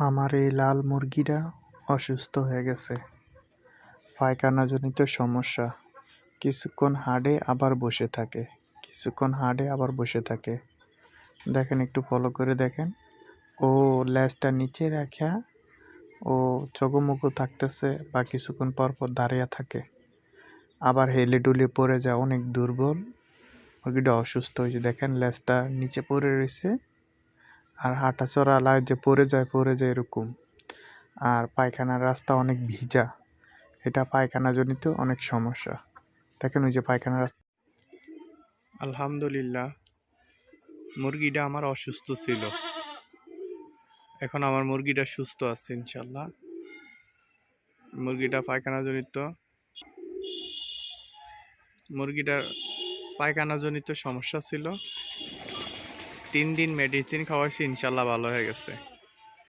আমার এই লাল মুরগিটা অসুস্থ হয়ে গেছে। পায়খানাজনিত সমস্যা। কিছুক্ষণ হাঁটে আবার বসে থাকে। কিছুক্ষণ হাঁটে আবার বসে থাকে। দেখেন, একটু ফলো করে দেখেন। ও ল্যাজটা নিচে রাখা ও চগমুগো থাকতেছে বা কিছুক্ষণ পর পর দাঁড়িয়ে থাকে। আবার হেলে ডুলে পড়ে যায়, অনেক দুর্বল। মুরগিটা অসুস্থ হয়েছে। দেখেন, ল্যাজটা নিচে পড়ে রয়েছে। আর হাঁটা চড়া লাগ যে পড়ে যায় পড়ে যায় এরকম। আর পায়খানার রাস্তা অনেক ভিজা। এটা পায়খানাজনিত অনেক সমস্যা। দেখেন ওই যে পায়খানার রাস্তা। আলহামদুলিল্লাহ, মুরগিটা আমার অসুস্থ ছিল। এখন আমার মুরগিটা সুস্থ আছে ইনশাল্লাহ মুরগিটা পায়খানাজনিত মুরগিটার পায়খানাজনিত সমস্যা ছিল। তিন দিন মেডিসিন খাওয়াইছি ইনশাল্লাহ ভালো হয়ে গেছে।